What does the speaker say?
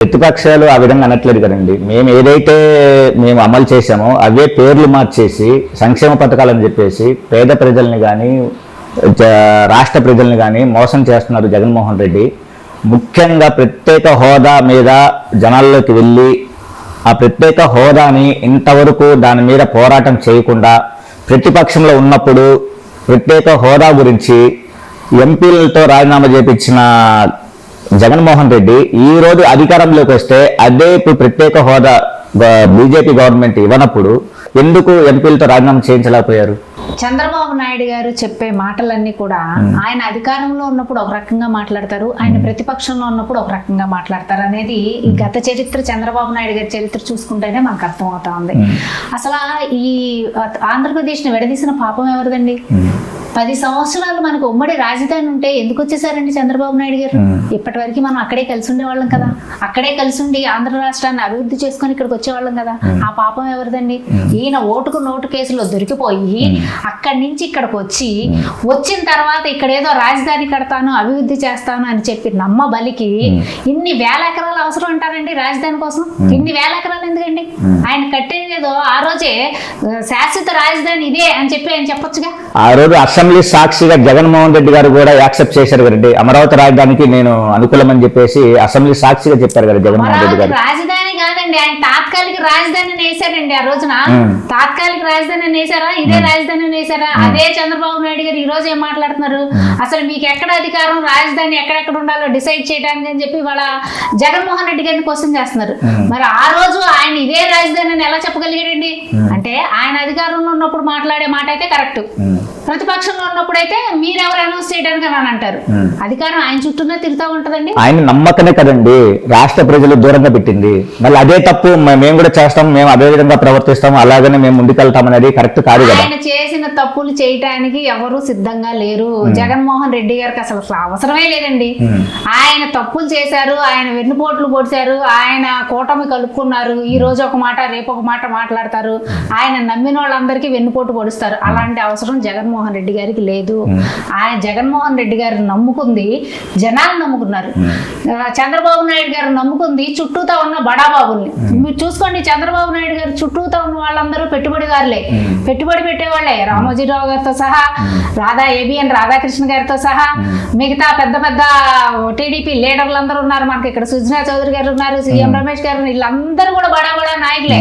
ప్రతిపక్షాలు ఆ విధంగా అనట్లేదు కదండి. మేము ఏదైతే మేము అమలు చేశామో అవే పేర్లు మార్చేసి సంక్షేమ పథకాలని చెప్పేసి పేద ప్రజల్ని కానీ రాష్ట్ర ప్రజల్ని కానీ మోసం చేస్తున్నారు జగన్మోహన్ రెడ్డి. ముఖ్యంగా ప్రత్యేక హోదా మీద జనాల్లోకి వెళ్ళి ఆ ప్రత్యేక హోదాని ఇంతవరకు దాని మీద పోరాటం చేయకుండా ప్రతిపక్షంలో ఉన్నప్పుడు ప్రత్యేక హోదా గురించి ఎంపీలతో రాజీనామా చేపించిన జగన్మోహన్ రెడ్డి ఈ రోజు అధికారంలోకి వస్తే అదే ఇప్పుడు ప్రత్యేక హోదా బీజేపీ గవర్నమెంట్ ఇవ్వనప్పుడు ఎందుకు ఎంపీలతో రాజీనామా చేయించలేకపోయారు? చంద్రబాబు నాయుడు గారు చెప్పే మాటలన్నీ కూడా ఆయన అధికారంలో ఉన్నప్పుడు ఒక రకంగా మాట్లాడతారు ఆయన ప్రతిపక్షంలో ఉన్నప్పుడు ఒక రకంగా మాట్లాడతారు అనేది ఈ గత చరిత్ర చంద్రబాబు నాయుడు గారి చరిత్ర చూసుకుంటేనే మనకు అర్థమవుతా ఉంది. అసలు ఈ ఆంధ్రప్రదేశ్ని విడదీసిన పాపం ఎవరిదండి? పది సంవత్సరాలు మనకు ఉమ్మడి రాజధాని ఉంటే ఎందుకు వచ్చేసారండి చంద్రబాబు నాయుడు గారు? ఇప్పటి వరకు మనం అక్కడే కలిసి ఉండేవాళ్ళం కదా. అక్కడే కలిసి ఉండి ఆంధ్ర రాష్ట్రాన్ని అభివృద్ధి చేసుకొని ఇక్కడికి వచ్చేవాళ్ళం కదా. ఆ పాపం ఎవరిదండి? ఈయన ఓటుకు నోటు కేసులో దొరికిపోయి అక్కడి నుంచి ఇక్కడికి వచ్చి వచ్చిన తర్వాత ఇక్కడ ఏదో రాజధాని కడతాను అభివృద్ధి చేస్తాను అని చెప్పి నమ్మ బలికి ఇన్ని వేల ఎకరాలు అవసరం అంటారండి రాజధాని కోసం? ఇన్ని వేల ఎకరాలు ఎందుకండి? ఆయన కట్టేది ఏదో ఆ రోజే శాశ్వత రాజధాని ఇదే అని చెప్పి ఆయన చెప్పొచ్చుగా? ఆ రోజు అసెంబ్లీ సాక్షిగా జగన్మోహన్ రెడ్డి గారు కూడా యాక్సెప్ట్ చేశారు కదండి. అమరావతి రాజధానికి నేను అనుకూలమని చెప్పేసి అసెంబ్లీ సాక్షిగా చెప్పారు కదా జగన్మోహన్ రెడ్డి గారు. కాదండి ఆయన తాత్కాలిక రాజధాని వేశారండి ఆ రోజున. తాత్కాలిక రాజధాని వేశారా ఇదే రాజధాని వేశారా అదే చంద్రబాబు నాయుడు గారు ఈ రోజు ఏం మాట్లాడుతున్నారు? అసలు మీకు ఎక్కడ అధికారం రాజధాని ఎక్కడెక్కడ ఉండాలో డిసైడ్ చేయడానికి అని చెప్పి వాళ్ళ జగన్మోహన్ రెడ్డి గారిని క్వశ్చన్ చేస్తున్నారు. మరి ఆ రోజు ఆయన ఇదే రాజధాని అని ఎలా చెప్పగలిగాడండి? అంటే ఆయన అధికారంలో ఉన్నప్పుడు మాట్లాడే మాట అయితే కరెక్ట్. ప్రతిపక్షంలో ఉన్నప్పుడు అయితే మీరెవరు అనౌన్స్ చేయడానికి అని అంటారు అధికారం ఆయన చుట్టూనే తిరుగుతూ ఉంటదండి. ఆయన నమ్మకనే కదండి. రాష్ట్ర ప్రజలు దూరంగా పెట్టింది. మళ్ళీ అదే తప్పు మేము కూడా చేస్తాం మేము అదే విధంగా ప్రవర్తిస్తాం అలాగనే మేము ముందుకెళ్తాం అనేది కరెక్ట్ కాదు కదా. ఆయన చేసిన తప్పులు చేయటానికి ఎవరు సిద్ధంగా లేరు. జగన్మోహన్ రెడ్డి గారికి అసలు అవసరమే లేదండి. ఆయన తప్పులు చేశారు ఆయన వెన్నుపోట్లు పొడిచారు ఆయన కూటమి కలుపుకున్నారు. ఈ రోజు ఒక మాట రేపు ఒక మాట మాట్లాడతారు. ఆయన నమ్మిన వాళ్ళందరికీ వెన్నుపోటు పొడుస్తారు. అలాంటి అవసరం జగన్మోహన్ రెడ్డి గారికి లేదు. ఆయన జగన్మోహన్ రెడ్డి గారు నమ్ముకుంది జనాలు నమ్ముకున్నారు. చంద్రబాబు నాయుడు గారు నమ్ముకుంది చుట్టూతా ఉన్న బడాబాబుల్ని మీరు చూసుకోండి చంద్రబాబు నాయుడు గారు చుట్టూతా ఉన్న వాళ్ళందరూ పెట్టుబడిదారులే పెట్టుబడి పెట్టేవాళ్ళే రామోజీరావు గారితో సహా రాధా ఏబిఎన్ రాధాకృష్ణ గారితో సహా మిగతా పెద్ద పెద్ద టీడీపీ లీడర్లు అందరూ ఉన్నారు. మనకి ఇక్కడ సుజనా చౌదరి గారు ఉన్నారు సీఎం రమేష్ గారు వీళ్ళందరూ కూడా బడా బడా నాయకులే.